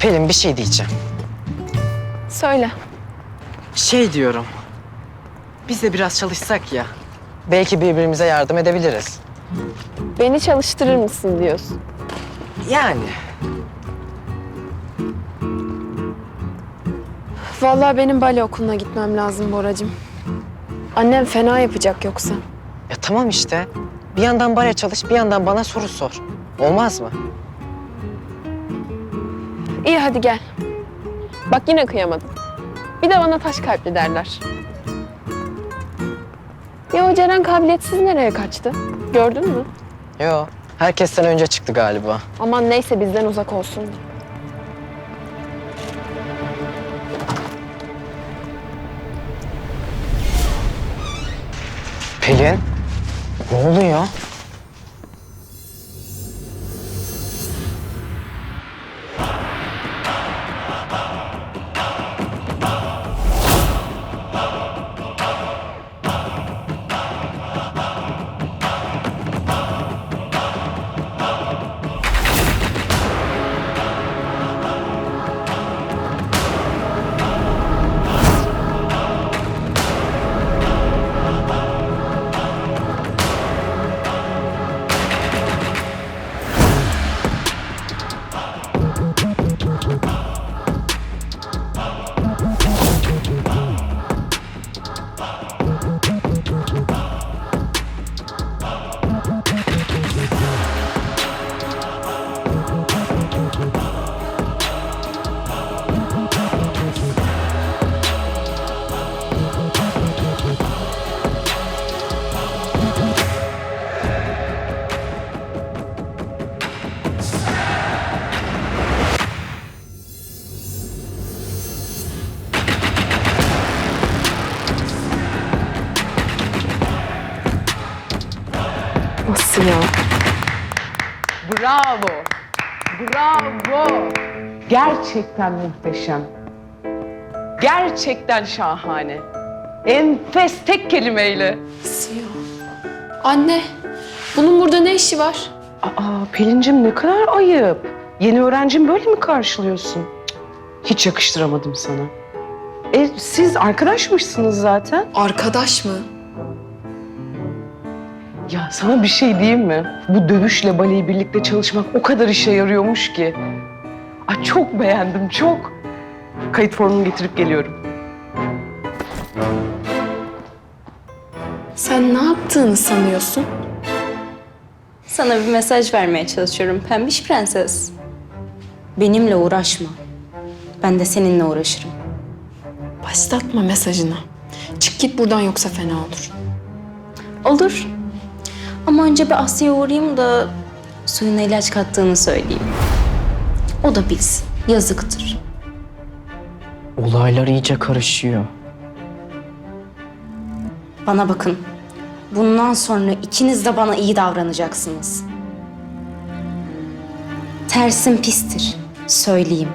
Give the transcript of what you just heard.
Pelin bir şey diyeceğim. Söyle. Şey diyorum. Biz de biraz çalışsak ya. Belki birbirimize yardım edebiliriz. Beni çalıştırır mısın diyorsun. Yani. Vallahi benim bale okuluna gitmem lazım Boracığım. Annem fena yapacak yoksa. Ya tamam işte. Bir yandan bale çalış, bir yandan bana soru sor. Olmaz mı? İyi hadi gel. Bak yine kıyamadım. Bir de bana taş kalpli derler. Ya o Ceren kabiliyetsiz nereye kaçtı? Gördün mü? Yo. Herkesten önce çıktı galiba. Aman neyse bizden uzak olsun. Pelin. Ne oluyor? Nasıl ya? Bravo. Bravo. Gerçekten muhteşem. Gerçekten şahane. Enfes tek kelimeyle. Ya? Anne, bunun burada ne işi var? Aa Pelin'cim ne kadar ayıp. Yeni öğrencim böyle mi karşılıyorsun? Cık, Hiç yakıştıramadım sana. E siz arkadaşmışsınız zaten. Arkadaş mı? Ya sana bir şey diyeyim mi? Bu dövüşle baleyi birlikte çalışmak o kadar işe yarıyormuş ki. Ay çok beğendim, çok. Kayıt formunu getirip geliyorum. Sen ne yaptığını sanıyorsun? Sana bir mesaj vermeye çalışıyorum pembiş prenses. Benimle uğraşma. Ben de seninle uğraşırım. Başlatma mesajını. Çık git buradan yoksa fena olur. Olur. Ama önce bir Asya'ya uğrayayım da suyuna ilaç kattığını söyleyeyim. O da bilsin. Yazıktır. Olaylar iyice karışıyor. Bana bakın. Bundan sonra ikiniz de bana iyi davranacaksınız. Tersim pistir. Söyleyeyim.